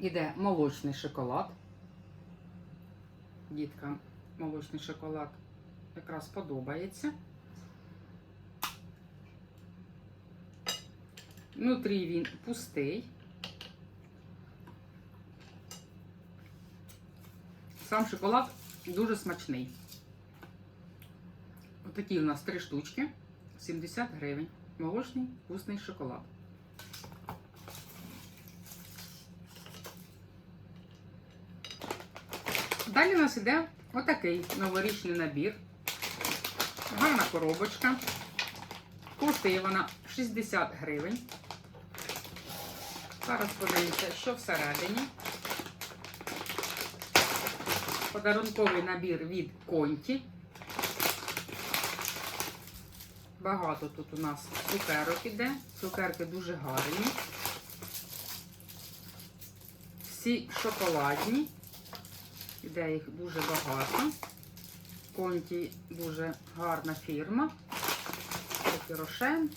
Іде молочний шоколад. Діткам молочний шоколад якраз подобається. Внутрі він пустий. Сам шоколад дуже смачний. Отакі у нас три штучки. 70 гривень. Молочний вкусний шоколад. Далі у нас іде отакий новорічний набір. Гарна коробочка. Коштує вона 60 гривень. Зараз подивимося, що всередині. Подарунковий набір від Конті. Багато тут у нас цукерок іде. Цукерки дуже гарні. Всі шоколадні. Іде їх дуже багато. Конті дуже гарна фірма. Рошен.